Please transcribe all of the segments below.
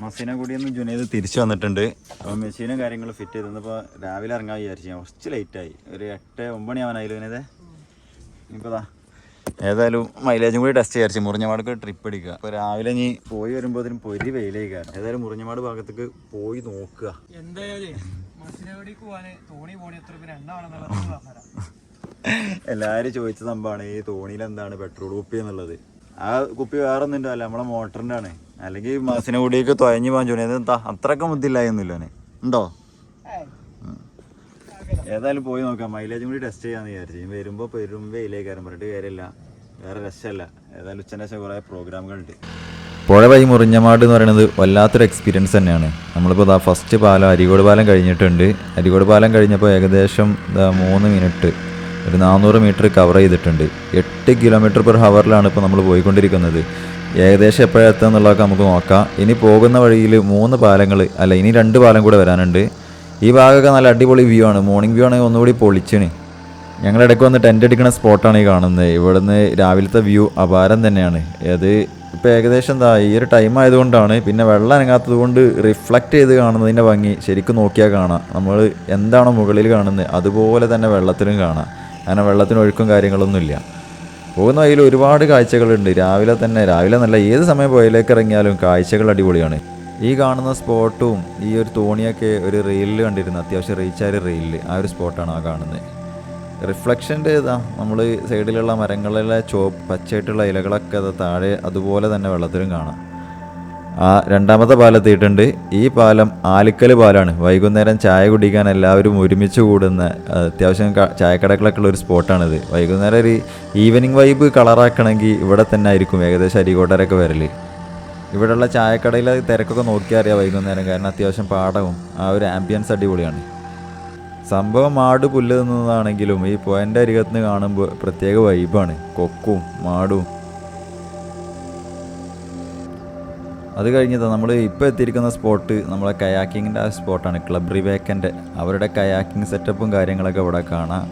മസീനെ കൂടി ഒന്ന് ജുനേത് തിരിച്ചു വന്നിട്ടുണ്ട്. അപ്പോൾ മെഷീനും കാര്യങ്ങളും ഫിറ്റ് ചെയ്തപ്പോൾ രാവിലെ ഇറങ്ങാൻ വിചാരിച്ചു. ഞാൻ കുറച്ച് ലേറ്റായി ഒരു എട്ട് ഒമ്പണി മണി ആവാനായില്ല ഇങ്ങനെ ഇനിയിപ്പോൾ ഏതായാലും മൈലേജും കൂടി ടെസ്റ്റ് വിചാരിച്ചു. മുറിഞ്ഞമാടക്ക് ട്രിപ്പ് അടിക്കുക അപ്പോൾ രാവിലെ നീ പോയി വരുമ്പോഴത്തേനും പൊരി വെയിലേക്ക്. കാരണം ഏതായാലും മുറിഞ്ഞമാട് ഭാഗത്തേക്ക് പോയി നോക്കുക. എല്ലാവരും ചോദിച്ച സംഭവമാണ് ഈ തോണിയിൽ എന്താണ് പെട്രോൾ കുപ്പി എന്നുള്ളത്? ആ കുപ്പി വേറെ ഒന്നും അല്ല? നമ്മളെ മോട്ടറിന്റെ ആണ്. അല്ലെങ്കിൽ മാസിനെ കൂടിയൊക്കെ തുഴഞ്ഞു പോകാൻ ചോദിച്ചു. എന്താ അത്രയൊക്കെ ബുദ്ധിയില്ലായൊന്നുമില്ല അവന്. ഉണ്ടോ? ഏതായാലും പോയി നോക്കാം. മൈലേജും കൂടി ടെസ്റ്റ് ചെയ്യാന്ന് വിചാരിച്ചു. വരുമ്പോ വരുമ്പോൾ പെരും വെയിലേക്കാരും പറഞ്ഞിട്ട് കാര്യമില്ല. വേറെ രസമല്ല. ഏതായാലും ഉച്ചന്റെ ശേഷം കുറേ പ്രോഗ്രാമുകളുണ്ട്. പുഴ വഴി മുറിഞ്ഞമാട് എന്ന് പറയുന്നത് വല്ലാത്തൊരു എക്സ്പീരിയൻസ് തന്നെയാണ്. നമ്മളിപ്പോൾ ഇതാ ഫസ്റ്റ് പാലം അരികോട് പാലം കഴിഞ്ഞിട്ടുണ്ട്. അരികോട് പാലം കഴിഞ്ഞപ്പോൾ ഏകദേശം ഇതാ മൂന്ന് മിനിറ്റ് ഒരു നാനൂറ് മീറ്റർ കവർ ചെയ്തിട്ടുണ്ട്. എട്ട് കിലോമീറ്റർ പെർ ഹവറിലാണ് ഇപ്പോൾ നമ്മൾ പോയിക്കൊണ്ടിരിക്കുന്നത്. ഏകദേശം എപ്പോഴെത്തുക എന്നുള്ളതൊക്കെ നമുക്ക് നോക്കാം. ഇനി പോകുന്ന വഴിയിൽ മൂന്ന് പാലങ്ങൾ അല്ല ഇനി രണ്ട് പാലം കൂടെ വരാനുണ്ട്. ഈ ഭാഗമൊക്കെ നല്ല അടിപൊളി വ്യൂ ആണ്. മോർണിംഗ് വ്യൂ ആണെങ്കിൽ ഒന്നുകൂടി പൊളിച്ചിന്. ഞങ്ങളിടയ്ക്ക് വന്ന് ടെന്റ് അടിക്കുന്ന സ്പോട്ടാണ് ഈ കാണുന്നത്. ഇവിടുന്ന് രാവിലത്തെ വ്യൂ അപാരം തന്നെയാണ്. അത് ഇപ്പോൾ ഏകദേശം എന്താ ഈ ഒരു ടൈം ആയതുകൊണ്ടാണ് പിന്നെ വെള്ളം അനങ്ങാത്തത് കൊണ്ട് റിഫ്ലക്റ്റ് ചെയ്ത് കാണുന്നതിന്റെ ഭംഗി ശരിക്കും നോക്കിയാൽ കാണാം. നമ്മൾ എന്താണോ മുകളിൽ കാണുന്നത് അതുപോലെ തന്നെ വെള്ളത്തിലും കാണാം. അങ്ങനെ വെള്ളത്തിന് ഒഴുക്കും കാര്യങ്ങളൊന്നുമില്ല. പോകുന്ന വഴിയിൽ ഒരുപാട് കാഴ്ചകളുണ്ട്. രാവിലെ തന്നെ രാവിലെ നല്ല ഏത് സമയം പുഴയിലേക്ക് ഇറങ്ങിയാലും കാഴ്ചകൾ അടിപൊളിയാണ്. ഈ കാണുന്ന സ്പോട്ടും ഈ ഒരു തോണിയൊക്കെ ഒരു റെയിലിൽ കണ്ടിരുന്നു. അത്യാവശ്യം റീച്ചായ റെയിൽ ആ ഒരു സ്പോട്ടാണ് ആ കാണുന്നത്. റിഫ്ലക്ഷന്റെ ഇതാ നമ്മൾ സൈഡിലുള്ള മരങ്ങളിലെ ചോ പച്ചയായിട്ടുള്ള ഇലകളൊക്കെ താഴെ അതുപോലെ തന്നെ വെള്ളത്തിലും കാണാം. ആ രണ്ടാമത്തെ പാലത്തിയിട്ടുണ്ട് ഈ പാലം ആലിക്കൽ പാലമാണ് വൈകുന്നേരം ചായ കുടിക്കാൻ എല്ലാവരും ഒരുമിച്ച് കൂടുന്ന അത്യാവശ്യം ചായക്കടകളൊക്കെ ഉള്ള ഒരു സ്പോട്ടാണിത്. വൈകുന്നേരം ഒരു ഈവനിങ് വൈബ് കളറാക്കണമെങ്കിൽ ഇവിടെ തന്നെ ആയിരിക്കും ഏകദേശം അരികോട്ടരൊക്കെ വരൽ ഇവിടെയുള്ള ചായക്കടയിലെ തിരക്കൊക്കെ നോക്കിയാൽ അറിയാം വൈകുന്നേരം കാരണം അത്യാവശ്യം പാടവും ആ ഒരു ആംബിയൻസ് അടിപൊളിയാണ്. സംഭവം മാട് പുല്ല് തിന്നതാണെങ്കിലും ഈ പോയന്റെ അരികത്ത് നിന്ന് കാണുമ്പോൾ പ്രത്യേക വൈബാണ് കൊക്കും മാടും അത് കഴിഞ്ഞത് നമ്മൾ ഇപ്പോൾ എത്തിയിരിക്കുന്ന സ്പോട്ട് നമ്മളെ കയാക്കിങ്ങിന്റെ ആ സ്പോട്ടാണ് ക്ലബ് റിവേക്കന്റെ. അവരുടെ കയാക്കിംഗ് സെറ്റപ്പും കാര്യങ്ങളൊക്കെ ഇവിടെ കാണാം.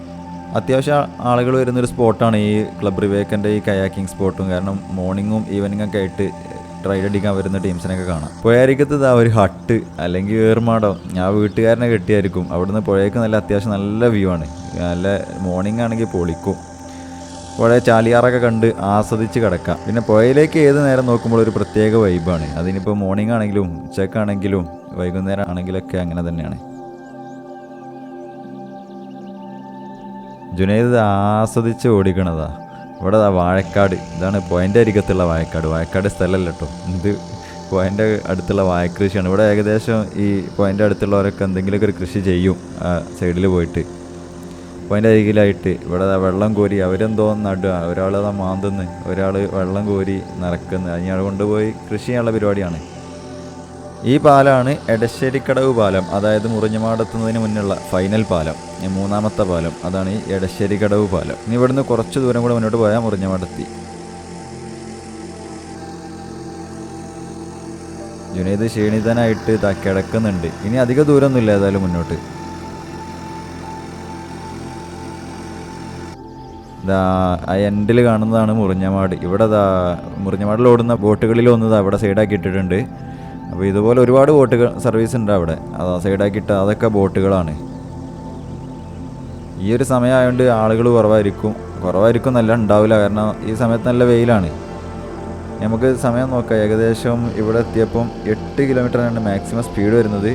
അത്യാവശ്യം ആളുകൾ വരുന്നൊരു സ്പോട്ടാണ് ഈ ക്ലബ് റിവേക്കന്റെ ഈ കയാക്കിംഗ് സ്പോട്ടും. കാരണം മോർണിംഗും ഒക്കെ ആയിട്ട് റൈഡ് അടിക്കാൻ വരുന്ന ടീംസിനൊക്കെ കാണാം. പുഴയരിക്കത്ത് ഇതാ ഒരു ഹട്ട് അല്ലെങ്കിൽ ഏർമാടം ഞാൻ വീട്ടുകാരനെ കെട്ടിയായിരിക്കും. അവിടുന്ന് പുഴയ്ക്ക് നല്ല അത്യാവശ്യം നല്ല വ്യൂ ആണ്. നല്ല മോർണിംഗ് ആണെങ്കിൽ പൊളിക്കും. പുഴ ചാലിയാറൊക്കെ കണ്ട് ആസ്വദിച്ച് കിടക്കാം. പിന്നെ പുഴയിലേക്ക് ഏത് നേരം നോക്കുമ്പോൾ ഒരു പ്രത്യേക വൈബാണ് അതിനിപ്പോൾ മോർണിംഗ് ആണെങ്കിലും ഉച്ചക്കാണെങ്കിലും വൈകുന്നേരം ആണെങ്കിലൊക്കെ അങ്ങനെ തന്നെയാണ്. ജുനൈദ് ആസ്വദിച്ച് ഓടിക്കണതാ. ഇവിടെ വാഴക്കാട്. ഇതാണ് പോയിന്റെ അരികത്തുള്ള വാഴക്കാട്. വാഴക്കാട് സ്ഥലമല്ല കേട്ടോ ഇത് പോയിന്റെ അടുത്തുള്ള വാഴക്കൃഷിയാണ്. ഇവിടെ ഏകദേശം ഈ പോയിന്റെ അടുത്തുള്ളവരൊക്കെ എന്തെങ്കിലുമൊക്കെ ഒരു കൃഷി ചെയ്യും സൈഡിൽ പോയിട്ട്. അപ്പോൾ അതിന്റെ അരികിലായിട്ട് ഇവിടെ വെള്ളം കോരി അവരെന്തോ നടുക ഒരാൾ അതാ മാന്തുന്ന് ഒരാൾ വെള്ളം കോരി നിറക്കുന്നു. അയാൾ കൊണ്ടുപോയി കൃഷി ചെയ്യാനുള്ള പരിപാടിയാണ്. ഈ പാലമാണ് എടശ്ശേരിക്കടവ് പാലം അതായത് മുറിഞ്ഞമാടെത്തുന്നതിന് മുന്നുള്ള ഫൈനൽ പാലം മൂന്നാമത്തെ പാലം. അതാണ് ഈ എടശ്ശേരിക്കടവ് പാലം. ഇനി ഇവിടുന്ന് കുറച്ച് ദൂരം കൂടെ മുന്നോട്ട് പോയാൽ മുറിഞ്ഞമാടെത്തി. ജുനൈദ് ക്ഷീണിതനായിട്ട് കിടക്കുന്നുണ്ട്. ഇനി അധിക ദൂരമൊന്നുമില്ല ഏതായാലും മുന്നോട്ട്. ദാ ആ എൻഡിൽ കാണുന്നതാണ് മുറിഞ്ഞമാട്. ഇവിടെ ദാ മുറിഞ്ഞമാടിൽ ഓടുന്ന ബോട്ടുകളിൽ ഒന്ന് ദാ അവിടെ സൈഡാക്കി ഇട്ടിട്ടുണ്ട്. അപ്പോൾ ഇതുപോലെ ഒരുപാട് ബോട്ടുകൾ സർവീസ് ഉണ്ട് അവിടെ. അതാ ഇട്ട അതൊക്കെ ബോട്ടുകളാണ്. ഈ ഒരു സമയമായതുകൊണ്ട് ആളുകൾ കുറവായിരിക്കും. കുറവായിരിക്കും നല്ല ഉണ്ടാവില്ല. കാരണം ഈ സമയത്ത് നല്ല വെയിലാണ്. നമുക്ക് സമയം നോക്കാം. ഏകദേശം ഇവിടെ എത്തിയപ്പം എട്ട് കിലോമീറ്ററാണ് മാക്സിമം സ്പീഡ് വരുന്നത്.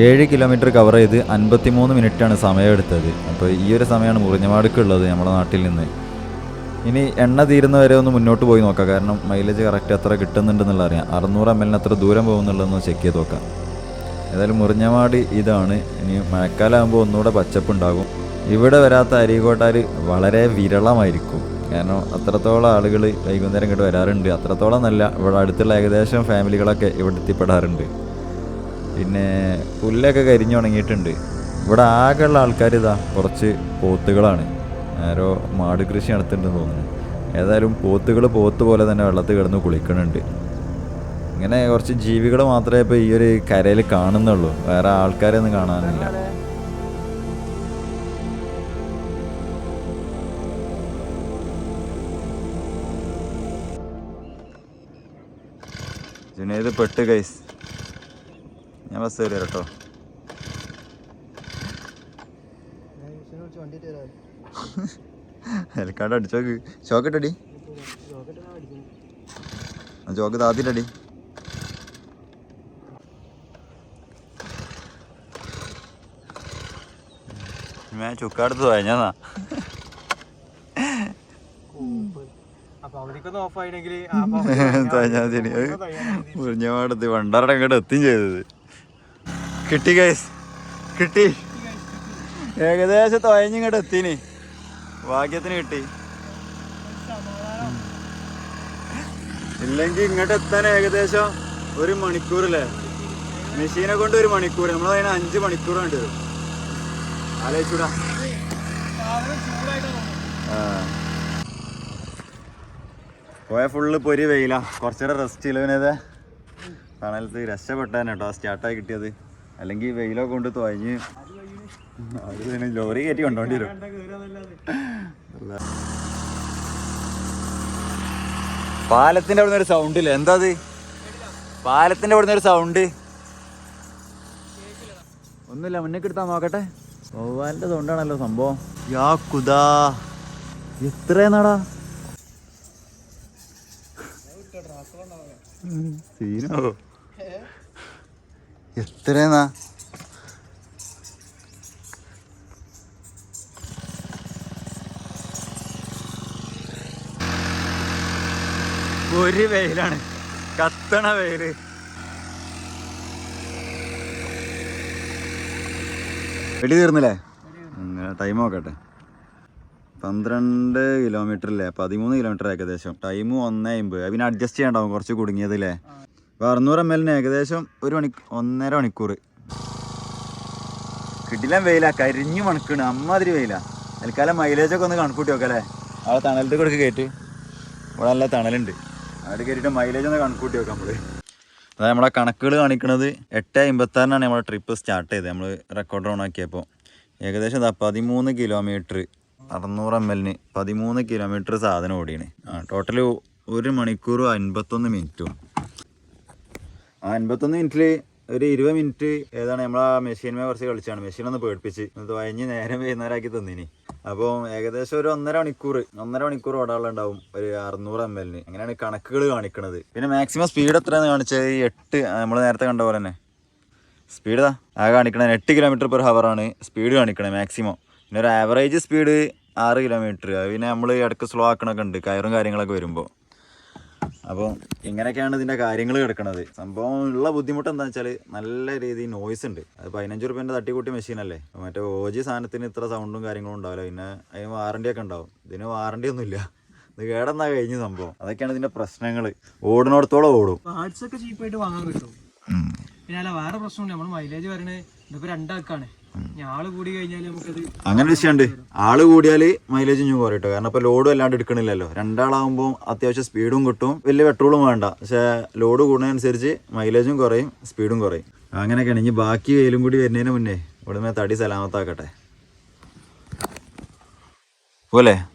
ഏഴ് കിലോമീറ്റർ കവർ ചെയ്ത് അൻപത്തിമൂന്ന് മിനിറ്റാണ് സമയമെടുത്തത്. അപ്പോൾ ഈ ഒരു സമയമാണ് മുറിഞ്ഞമാടുക്കുള്ളത് നമ്മുടെ നാട്ടിൽ നിന്ന്. ഇനി എണ്ണ തീരുന്ന വരെ ഒന്ന് മുന്നോട്ട് പോയി നോക്കാം. കാരണം മൈലേജ് കറക്റ്റ് അത്ര കിട്ടുന്നുണ്ടെന്നുള്ള അറിയാം. അറുന്നൂറ് എം എല്ലിന് എത്ര ദൂരം പോകുന്നുള്ളതെന്ന് ചെക്ക് ചെയ്ത് നോക്കാം. ഏതായാലും മുറിഞ്ഞമാട് ഇതാണ്. ഇനി മഴക്കാലമാകുമ്പോൾ ഒന്നുകൂടെ പച്ചപ്പുണ്ടാകും. ഇവിടെ വരാത്ത അരീകോട്ടാർ വളരെ വിരളമായിരിക്കും. കാരണം അത്രത്തോളം ആളുകൾ വൈകുന്നേരം ഇങ്ങോട്ട് വരാറുണ്ട്. അത്രത്തോളം നല്ല ഇവിടെ അടുത്തുള്ള ഏകദേശം ഫാമിലികളൊക്കെ ഇവിടെ എത്തിപ്പെടാറുണ്ട്. പിന്നെ പുല്ലൊക്കെ കരിഞ്ഞു ഉണങ്ങിയിട്ടുണ്ട്. ഇവിടെ ആകെയുള്ള ആൾക്കാർ ഇതാ കുറച്ച് പോത്തുകളാണ്. ആരോ മാട് കൃഷി നടത്തുന്നുണ്ടെന്ന് തോന്നുന്നു. ഏതായാലും പോത്തുകൾ പോത്ത് പോലെ തന്നെ വെള്ളത്തിൽ കിടന്ന് കുളിക്കണുണ്ട്. ഇങ്ങനെ കുറച്ച് ജീവികൾ മാത്രമേ ഇപ്പോൾ ഈ ഒരു കരയിൽ കാണുന്നുള്ളൂ. വേറെ ആൾക്കാരെ ഒന്നും കാണാനില്ല. ജുനേദ് പെട്ട് കൈസ് ഞാൻ ബസ് കയറി കേട്ടോ ഹെലിക്കാർഡ് അടിച്ചോക്ക് ചോക്കിട്ടടി ചോക്ക് താത്തിട്ടടി ഞാൻ ചുക്കാടുത്ത് പോയാ അപ്പൊ മുറിഞ്ഞ ഓഫ് ആയില്ലെങ്കിൽ മുറിഞ്ഞപാടത്ത് വണ്ടാറടം അങ്ങോട്ട് എത്തും ചെയ്തത്. കിട്ടി ഗൈസ് കിട്ടി. ഏകദേശം തുഴഞ്ഞിങ്ങോട്ട് എത്തിനി. ഭാഗ്യത്തിന് കിട്ടി. ഇല്ലെങ്കിൽ ഇങ്ങോട്ട് എത്താൻ ഏകദേശം ഒരു മണിക്കൂറല്ലേ മെഷീനെ കൊണ്ട് ഒരു മണിക്കൂർ. നമ്മൾ അതിന് അഞ്ച് മണിക്കൂർ കണ്ടു ആലോചിച്ചൂടാ. പോയ ഫുള്ള് പൊരി വെയില. കുറച്ചേരം റെസ്റ്റ് ഇല്ലവനേത് തണലത്ത് രക്ഷപ്പെട്ടാൻ കേട്ടോ സ്റ്റാർട്ടായി കിട്ടിയത്. അല്ലെങ്കിൽ വെയിലൊക്കെ കൊണ്ട് തുഴഞ്ഞ് അത് ലോറി കയറ്റി കൊണ്ടോണ്ടി വരും. പാലത്തിന്റെ അവിടുന്ന് ഒരു സൗണ്ട് ഇല്ല? എന്താ അത്? പാലത്തിന്റെ അവിടുന്ന് ഒരു സൗണ്ട് ഒന്നുമില്ല മുന്നേക്ക് എടുത്താ നോക്കട്ടെ. വവ്വാലിന്റെ സൗണ്ടാണല്ലോ സംഭവം. യാ കുതാ. എത്രയെന്നാടാ സീനോ. എത്രയെന്നാ? ഒരു വെയിലാണ്. കത്തണ വെയിൽ. വെടി തീർന്നില്ലേ? ടൈം നോക്കട്ടെ. പന്ത്രണ്ട് കിലോമീറ്റർ അല്ലേ പതിമൂന്ന് കിലോമീറ്റർ ഏകദേശം. ടൈം ഒന്നേ അമ്പത് പിന്നെ അഡ്ജസ്റ്റ് ചെയ്യണ്ടാവും കുറച്ച് കുടുങ്ങിയതല്ലേ? അപ്പോൾ അറുന്നൂറ് എം എല്ലിന് ഏകദേശം ഒരു മണി ഒന്നര മണിക്കൂർ. കിട്ടില്ല വെയില കരിഞ്ഞു മണിക്കണ് അമ്മാതിരി വെയില. തൽക്കാലം മൈലേജ് ഒക്കെ ഒന്ന് കണക്കൂട്ടി നോക്കല്ലേ? അവിടെ തണലത്ത് കൊടുക്ക് കയറ്റി ഇവിടെ നല്ല തണലുണ്ട്. അവിടെ കയറ്റിട്ട് മൈലേജ് ഒന്ന് കണക്കൂട്ടി നോക്കാം നമ്മൾ. അതായത് നമ്മളെ കണക്കുകൾ കാണിക്കുന്നത് എട്ട് അമ്പത്താറിനാണ് നമ്മുടെ ട്രിപ്പ് സ്റ്റാർട്ട് ചെയ്തത്. നമ്മൾ റെക്കോർഡ് ഓൺ ആക്കിയപ്പോൾ ഏകദേശം ഇതാ പതിമൂന്ന് കിലോമീറ്റർ അറുന്നൂറ് എം എല്ലിന് പതിമൂന്ന് കിലോമീറ്റർ സാധനം ഓടിയാണ്. ആ ടോട്ടൽ ഒരു മണിക്കൂറും അൻപത്തൊന്ന് മിനിറ്റും ആ അൻപത്തൊന്ന് മിനിറ്റിൽ ഒരു ഇരുപത് മിനിറ്റ് ഏതാണ് നമ്മൾ ആ മെഷീൻമേ കുറച്ച് കളിച്ചാണ്. മെഷീൻ ഒന്ന് പേടിപ്പിച്ച്. എന്നിട്ട് വഴഞ്ഞ് നേരം വൈകുന്നേരമാക്കി തന്നിനി. അപ്പോൾ ഏകദേശം ഒരു ഒന്നര മണിക്കൂർ ഒന്നര മണിക്കൂർ ഓടാളുണ്ടാവും ഒരു അറുന്നൂറ് എം എല്ലിന് അങ്ങനെയാണ് കണക്കുകൾ കാണിക്കുന്നത് പിന്നെ മാക്സിമം സ്പീഡ് എത്രയാണെന്ന് കാണിച്ചത്? എട്ട് നമ്മൾ നേരത്തെ കണ്ട പോലെ തന്നെ. സ്പീഡ് ആ കാണിക്കണത് എട്ട് കിലോമീറ്റർ പെർ ഹവറാണ് സ്പീഡ് കാണിക്കണത് മാക്സിമം പിന്നെ ഒരു ആവറേജ് സ്പീഡ് ആറ് കിലോമീറ്റർ പിന്നെ നമ്മൾ ഇടയ്ക്ക് സ്ലോ ആക്കണൊക്കെ ഉണ്ട്. കയറും കാര്യങ്ങളൊക്കെ വരുമ്പോൾ അപ്പോൾ ഇങ്ങനെയൊക്കെയാണ് ഇതിന്റെ കാര്യങ്ങൾ കിടക്കുന്നത് സംഭവം ഉള്ള ബുദ്ധിമുട്ട് എന്താ വെച്ചാൽ നല്ല രീതിയിൽ നോയ്സ് ഉണ്ട്. അത് പതിനഞ്ച് റുപ്യന്റെ തട്ടിക്കൂട്ടി മെഷീനല്ലേ മറ്റേ ഓജി സാധനത്തിന് ഇത്ര സൗണ്ടും കാര്യങ്ങളും ഉണ്ടാവില്ല. പിന്നെ അതിന് വാറണ്ടി ഒക്കെ ഉണ്ടാവും. ഇതിന് വാറണ്ടി ഒന്നുമില്ല. ഇത് കേടെന്നാ കഴിഞ്ഞ സംഭവം. അതൊക്കെയാണ് ഇതിന്റെ പ്രശ്നങ്ങൾ ഓടിനോടത്തോളം ഓടും. പാർട്സ് ഒക്കെ ചീപ്പായിട്ട് വാങ്ങാൻ കിട്ടും. പിന്നെ അല്ല വേറെ പ്രശ്നമുണ്ട്. നമ്മൾ മൈലേജ് പറയണേ ഇതിപ്പോ രണ്ടാൾക്കാണ്. അങ്ങനെ വിഷയമുണ്ട്. ആൾ കൂടിയാൽ മൈലേജ് ഞാൻ കുറയട്ടോ കാരണം ഇപ്പൊ ലോഡ് അല്ലാണ്ട് എടുക്കണില്ലല്ലോ. രണ്ടാളാകുമ്പോൾ അത്യാവശ്യം സ്പീഡും കിട്ടും. വലിയ പെട്രോളും വേണ്ട. പക്ഷേ ലോഡ് കൂടുന്നതനുസരിച്ച് മൈലേജും കുറയും സ്പീഡും കുറയും. അങ്ങനെയൊക്കെയാണ്. ഇനി ബാക്കി വെയിലും കൂടി വരുന്നതിന് മുന്നേ ഇവിടുന്ന് തടി സലാമത്താക്കട്ടെ. പോലെ